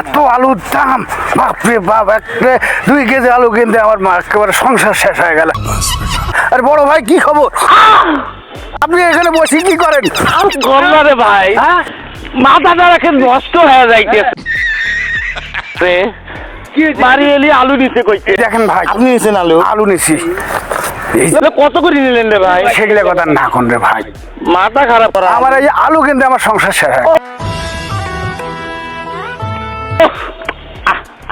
এত আলুর দাম? বাপরে বাপ একটা দুই কেজি আলু কিনতে আমার মা একেবারে সংসার শেষ হয়ে গেল। আর বড় ভাই কি খবর? আপনি এখানে বসে কি করেন? রে ভাই। হ্যাঁ? মাথাটা রাখে নষ্ট হয়ে যাইতেছে। বাড়ি এলি আলু নিতে কইতে। দেখেন ভাই আপনি নিয়েছেন আলু? আলু নিছি। কত করে নিলেন রে ভাই? সেগুলো কথা না কোন রে ভাই। মাথা খারাপ করা। আমার এই আলু কিনতে আমার সংসার শেষ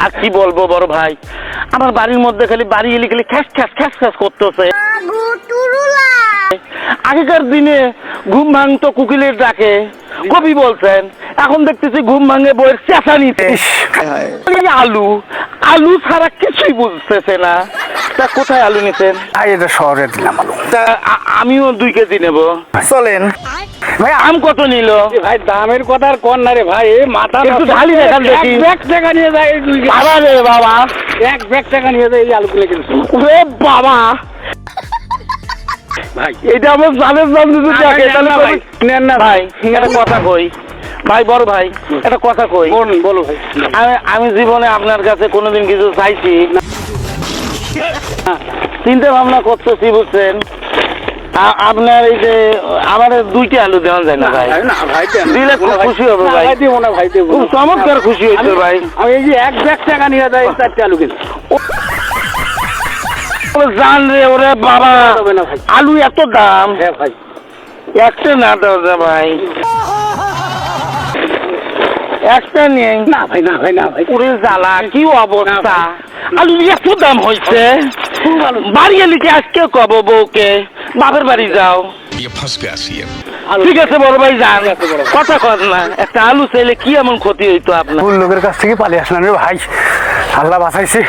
আর কি বলব বড় ভাই? আমার বাড়ির মধ্যে খালি বাড়ি এলি খালি খ্যাস খ্যাস খ্যাস খ্যাস করতেছে। আগেকার দিনে ঘুম ভাঙতো কুকিলের ডাকে। কবি বলছেন এখন দেখতেছি ঘুম ভাঙে বইয়ের চেঁচা নিতে ইস, আলু আলু ছাড়া কিছুই বুঝতেছে না। তা কোথায় আলু নিতেন? এটা শহরে দিলাম আলু। তা আ- আমিও দুই কেজি নেব। চলেন। ভাই আম কত নিল? ভাই দামের কথা আর কোন না রে ভাই এ মাথা একটু নষ্ট। ঢালি দেখান এক দেখি। ব্যাগ টাকা নিয়ে যায় এই দুই কেজি। বাবা রে বাবা। এক ব্যাগ টাকা নিয়ে যায় এই আলুগুলো কিনছি ওরে বাবা। ভাই। এটা আমার দাম না, থাকে নেন তাহলে না ভাই, নেন না ভাই একটা কথা কই। ভাই বড় ভাই একটা কথা কই। বলুন বলো ভাই। আমি আমি জীবনে আপনার কাছে কোনোদিন কিছু চাইছি। না। চিন্তা ভাবনা করতেছি বুঝছেন? আপনার এই যে আমার দুইটা আলু দেওয়া যায় না ভাই। দিলে খুব খুশি হব ভাই। ভাই না ভাই দেবো খুব চমৎকার খুশি হয়েছে ভাই। আমি এই যে এক ব্যাগ টাকা নিয়ে যায় চারটে আলু জান রে ওরে বাবা। আলু এত দাম? হ্যাঁ ভাই। একটা না যা ভাই। একটা নেই। না ভাই না ভাই না ভাই। ওরে জ্বালা কি অবস্থা? আলু এত দাম হয়েছে? বাড়িয়ে লিখে আজকেও কব বউকে বাপের বাড়ি যাও। ঠিক আছে বড় ভাই কথা কর না একটা আলু কি এমন ক্ষতি হইতো লোকের কাছ থেকে পালিয়ে আসলাম রে ভাই? আল্লাহ বাঁচাইছি।